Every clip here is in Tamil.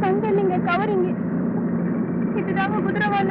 தங்க நீங்க கவரிங்க. இதுதாங்க குதிரவால.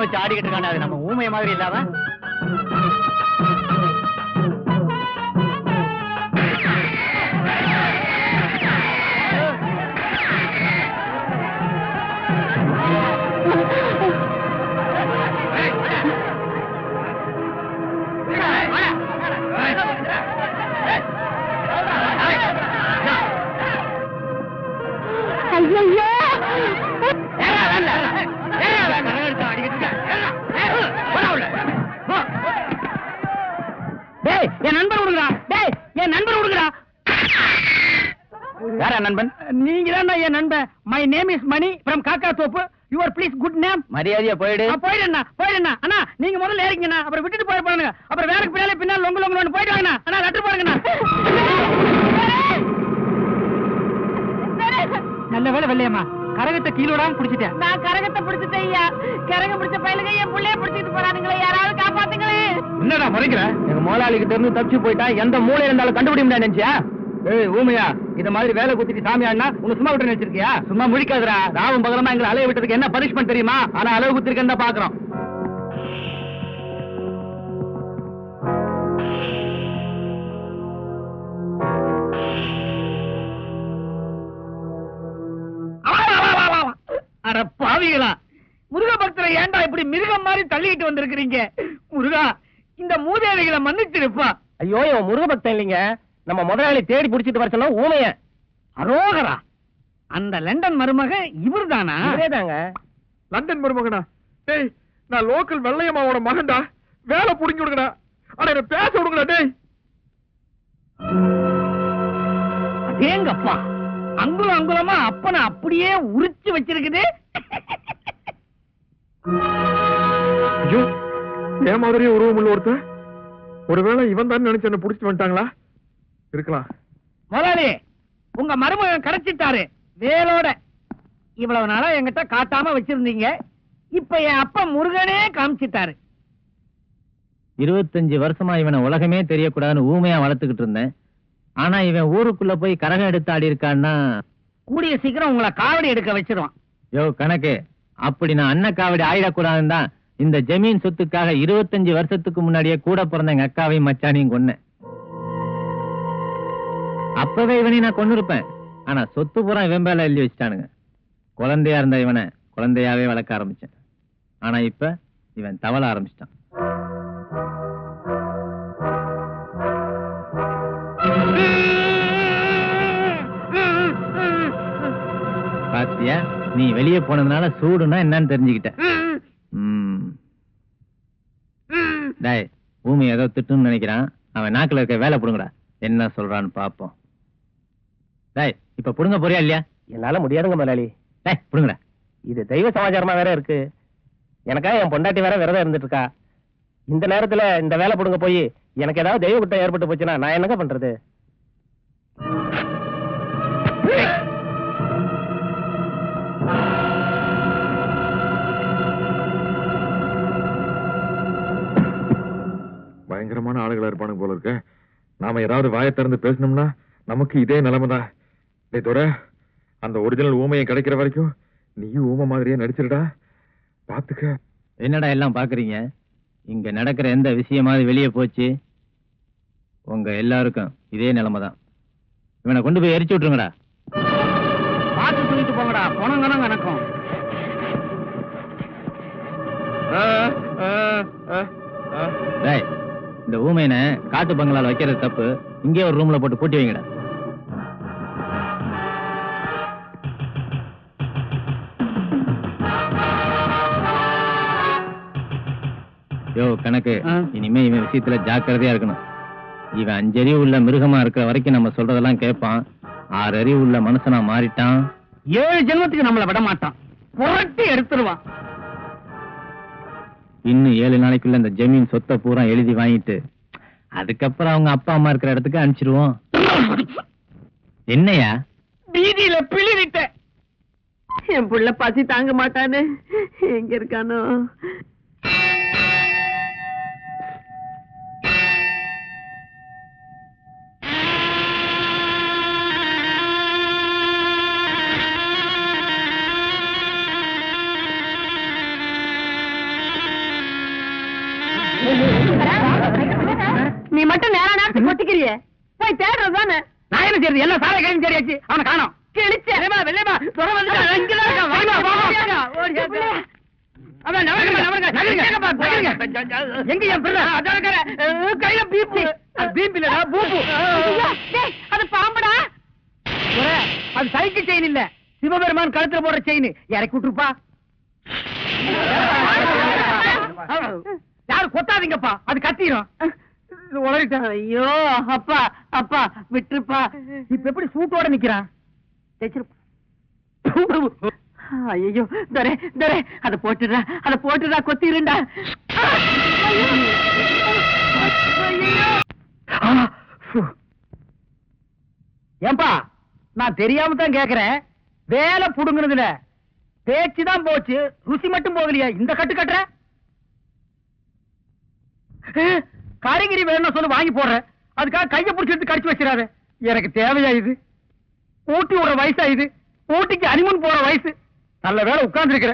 வச்சு ஆடிக்கிட்டு இருக்கானே அது நம்ம ஊமைய மாதிரி இல்லாம? யாரா நண்பன்? நீங்க தான் என் நண்பன். My name is Mani from Kakka Thoppu your please good name மரியாதையா போயிடு. போயிடுண்ணா போயிடுண்ணா. அண்ணா நீங்க முதல்ல ஏறிங்கண்ணா. அப்புறம் விட்டுட்டு போய் பாருங்க அப்புறம் வேலைக்கு பின்னாலே பின்னால் லொங்கு லொங்கு போயிட்டு வாங்கண்ணா. அண்ணா லெட்டர் பாருங்கண்ணா நல்ல வேலை வெள்ளையம்மா. கரகத்தை கீழோடாம புடிச்சிட்டேன். நான் கரகத்தை பிடிச்சிட்டேன் ஐயா. கரகம் பிடிச்ச பயிலுங்க என் புள்ளைய பிடிச்சிட்டு போறானுங்களே. யாராவது காப்பாத்துங்களே என்னடா முறைக்கிற எங்க முதலாளி கிட்ட இருந்து தப்பிச்சு போயிட்டா எந்த மூலையில இருந்தாலும் கண்டுபிடிக்க முடியாது நினைச்சியா? ஏய் ஊமையா இந்த மாதிரி வேலை குத்திட்டு சாமி ஆடினா உன்னை சும்மா விட்டு நினைச்சிருக்கியா சும்மா முடிக்காதரா ராவும் பகலமா எங்களை அலைய விட்டதுக்கு என்ன பனிஷ்மெண்ட் தெரியுமா? ஆனா அளவு குத்திருக்கேன் தான் பாக்குறோம் அட பாவிகளா. முருக பக்தரை ஏன்டா இப்படி மிருகம் மாதிரி தள்ளிக்கிட்டு வந்திருக்கிறீங்க? முருகா இந்த மூதேவிகளை மன்னிச்சிருப்பா. ஐயோ முருக பக்தன் இல்லைங்க. நம்ம முதலாளி தேடி புடிச்சிட்டு வர சொன்னா ஊமைய. அரோகரா. அந்த லண்டன் மருமக இவர்தானா? தாங்க லண்டன் மருமகனா? டேய் நான் லோக்கல் வெள்ளையம்மாவோட மகன்டா. வேலை புடிங்கி விடுங்கடா. அட என்ன பேச விடுங்கடா டேய். அதேங்கப்பா அங்குலம் அங்குலமா அப்பனை அப்படியே உரிச்சு வச்சிருக்குது. ஐயோ என் மாதிரியே உருவம் உள்ள ஒருத்தன். ஒருவேளை இவன் தான் நினைச்சு என்ன புடிச்சிட்டு வந்துட்டாங்களா? இருக்கலாம். முதலாளி உங்க மருமகன் கிடைச்சிட்டாரு வேலோட. இவ்வளவு நாளா என்கிட்ட காட்டாம வச்சிருந்தீங்க. இப்ப என் அப்பா முருகனே காமிச்சிட்டாரு. இருபத்தஞ்சு வருஷமா இவனை உலகமே தெரியக்கூடாதுன்னு ஊமையா வளர்த்துக்கிட்டு இருந்தேன். ஆனா இவன் ஊருக்குள்ள போய் கரகம் எடுத்து ஆடி இருக்கான்னா? கூடிய சீக்கிரம் உங்களை காவடி எடுக்க வச்சிருவான். யோ கணக்கு. அப்படி நான் அண்ணன் காவடி ஆயிடக்கூடாதுன்னு தான் இந்த ஜமீன் சொத்துக்காக இருபத்தஞ்சு வருஷத்துக்கு முன்னாடியே கூட பிறந்த எங்க அக்காவையும் மச்சானையும் கொன்னேன். அப்பவே இவனை நான் கொண்டு இருப்பேன் ஆனா சொத்து பூரா இவன் மேல எழுதி வச்சுட்டானுங்க. குழந்தையா இருந்த இவனை குழந்தையாவே வளர்க்க ஆரம்பிச்சேன். ஆனா இப்ப இவன் தவள ஆரம்பிச்சிட்டான். பாத்தியா நீ வெளியே போனதுனால சூடுனா என்னன்னு தெரிஞ்சுக்கிட்ட டேய் பூமி ஏதோ திட்டுன்னு நினைக்கிறான். அவன் நாக்குல இருக்க வேலை பிடுங்கடா. என்ன சொல்றான்னு பாப்போம். இப்ப புடுங்க போறியா இல்லையா? என்னால முடியாதுங்க முதலாளி. டேய் புடுங்கடா. இது தெய்வ சமாச்சாரமா வேற இருக்கு. எனக்கா என் பொண்டாட்டி வேற விரதம் இருந்துட்டு இருக்கா இந்த நேரத்துல இந்த வேலை புடுங்க போய் எனக்கு ஏதாவது தெய்வ குற்றம் ஏற்பட்டு போச்சுன்னா நான் என்னங்க பண்றது? பயங்கரமான ஆளுகளா இருப்பானுங்க போல இருக்க. நாம ஏதாவது வாயை திறந்து பேசணும்னா நமக்கு இதே நிலைமைதான். டேய் தோட அந்த ஒரிஜினல் ஊமையை கிடைக்கிற வரைக்கும் நீயும் ஊமை மாதிரியே நடிச்சிருடா. பாத்துக்க. என்னடா எல்லாம் பாக்குறீங்க? இங்க நடக்கிற எந்த விஷயமாவது வெளியே போச்சு? உங்க எல்லாருக்கும் இதே நிலைமை தான் இவனை கொண்டு போய் எரிச்சு விட்டுருங்கடா. பார்த்து தூக்கிட்டு போங்கடா. கணக்கும் டேய் இந்த ஊமையனை காட்டு பங்களால வைக்கிறது தப்பு. இங்கே ஒரு ரூம்ல போட்டு பூட்டி வைங்கடா. யோ கணக்கு. இனிமே இவன் விஷயத்துல ஜாக்கிரதையா இருக்கணும். இவன் அஞ்சறிவு உள்ள மிருகமா இருக்கிற வரைக்கும் நம்ம சொல்றதெல்லாம் கேட்பான். ஆறு அறிவு உள்ள மனுஷனா மாறிட்டான். ஏழு ஜென்மத்துக்கு நம்மள விட மாட்டான். புரட்டி எடுத்துருவான். இன்னும் ஏழு நாளைக்குள்ள இந்த ஜமீன் சொத்தை பூரா எழுதி வாங்கிட்டு அதுக்கப்புறம் அவங்க அப்பா அம்மா இருக்கிற இடத்துக்கு அனுப்பிச்சிருவோம். என்னையா? வீதியில பிளிவிட்ட என் புள்ள பசி தாங்க மாட்டானே. எங்க இருக்கானோ? நீ மட்டும் நேர நேரத்துக்கு கொட்டிக்கிறியே போய் தேடுறது தானே. நான் என்ன செய்யறது? எல்லாம் சாலை கழிஞ்சு சரியாச்சு அவனை காணோம். கிழிச்ச வெள்ளைமா துறை வந்துட்டான் இங்கதான் வாங்க, வாங்க. அதான் நவருங்க, நவருங்க, நகருங்க, நகருங்க. எங்க என் பிள்ளை? அதான் இருக்கிற, அஹ், கையில பீப்பு. அது பீப்பு இல்லடா பூப்பு. டேய், அது பாம்புடா. துரை, அது சைக்கிள் செயின் இல்ல. சிவபெருமான் கழுத்துல போடுற செயின் இறக்கி விட்டுருப்பா. யாரும் கொத்தாதீங்கப்பா அது கத்திரும் உளறிட்டேன் ஐயோ அப்பா அப்பா விட்டுருப்பா. இப்ப எப்படி சூட்டோட நிக்கிறான்? ஐயோ தரே தரே அத போட்டுடா அத போட்டுடா கொத்திருண்டா. ஏன்பா நான் தெரியாம தான் கேக்குறேன். வேலை புடுங்குனதுல பேச்சுதான் போச்சு ருசி மட்டும் போகலையா? இந்த கட்டு கட்டுற? அஹ், வேணும்னு சொல்லி வாங்கி போடுறேன் அதுக்காக கையை பிடிச்சி எடுத்து கடிச்சு வச்சிடாத. எனக்கு தேவையா இது? ஊட்டி விடுற வயசா இது? ஊட்டிக்கு அனிமன் போற வயசு? நல்ல வேலை உட்கார்ந்து இருக்கிற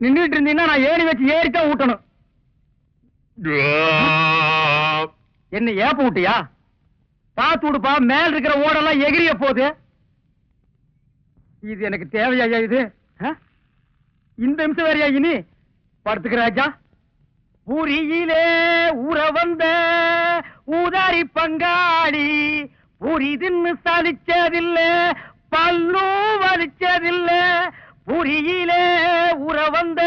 நின்றுட்டு இருந்தீங்கன்னா நான் ஏறி வச்சு ஏறித்தான் ஊட்டணும். என்ன ஏப்ப விட்டியா பார்த்து விடுப்பா மேல இருக்கிற ஓடெல்லாம் எகிரிய போகுது. இது எனக்கு தேவையா இது? ஆ? இந்த நிமிஷம் வேறையா இனி? படுத்துக்க ராஜா பூரியிலே ஊற வந்த ஊதாரி பங்காளி பூரி தின்னு சலிச்சதில்ல பல்லும் வலிச்சதில்ல. பூரியிலே ஊற வந்த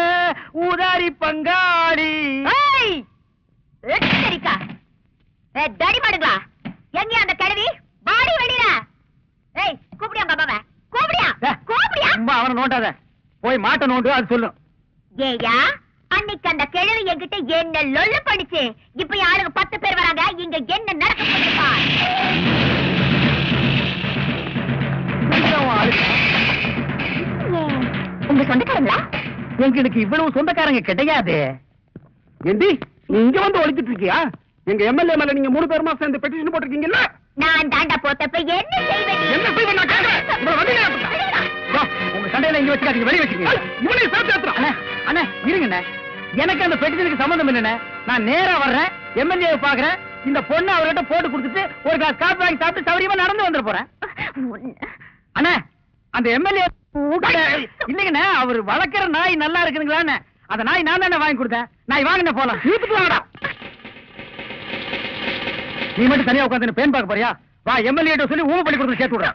ஊதாரி பங்காளி. ஏய், தடி மாடுங்களா எங்க அந்த கிழவி? வாடி வெளியில. ஏய் கூப்பிடியா பாபாவ கூப்பிடியா? கூப்பிடியா? சும்மா அவனை நோண்டாத. போய் மாட்டை நோண்டு அது சொல்லும் ஏயா அன்னைக்கு அந்த கிழவி என்கிட்ட என்ன லொல்ல படிச்சு இப்ப யாருங்க பத்து பேர் வராங்க இங்க என்ன நடக்க உங்க சொந்தக்காரங்களா? எங்களுக்கு இவ்வளவு சொந்தக்காரங்க கிடையாது. நீ இங்க வந்து ஒழிச்சிட்டு இருக்கியா? எங்க எம்எல்ஏ மேல நீங்க மூணு பேருமா சேர்ந்து பெட்டிஷன் போட்டிருக்கீங்கல்ல? நான் தாண்டா போட்டப்ப என்ன செய்வேன்? என்ன செய்வேன் நான். யோ, உங்க சண்டையில இங்க வச்சுக்காதீங்க வெளிய வச்சுக்கீங்க. இவனை சேர்த்து அண்ணே அண்ணே இருங்கண்ணே. எனக்கு அந்த பெட்டிஷனுக்கு சம்மந்தம் இல்லைண்ணே நான் நேரா வர்றேன் எம்எல்ஏ பாக்குறேன் இந்த பொண்ணு அவர்கிட்ட போட்டு கொடுத்துட்டு ஒரு கிளாஸ் காப்பி வாங்கி சாப்பிட்டு சௌரியமா நடந்து வந்துட போறேன். அண்ணே அந்த எம்எல்ஏ இல்லைங்கண்ணே அவர் வளர்க்குற நாய் நல்லா இருக்குதுங்களான்னு அந்த நாய் நான் தானே வாங்கி கொடுத்தேன். நாய் வாங்கின போலாம். வீட்டுக்கு வாங்கடா. நீ மட்டும் தனியா உட்காந்து பேன் பார்க்க போறியா? வா எம்எல்ஏ சொல்லி ஊம பள்ளி கொடுத்து சேர்த்து விடுறேன்.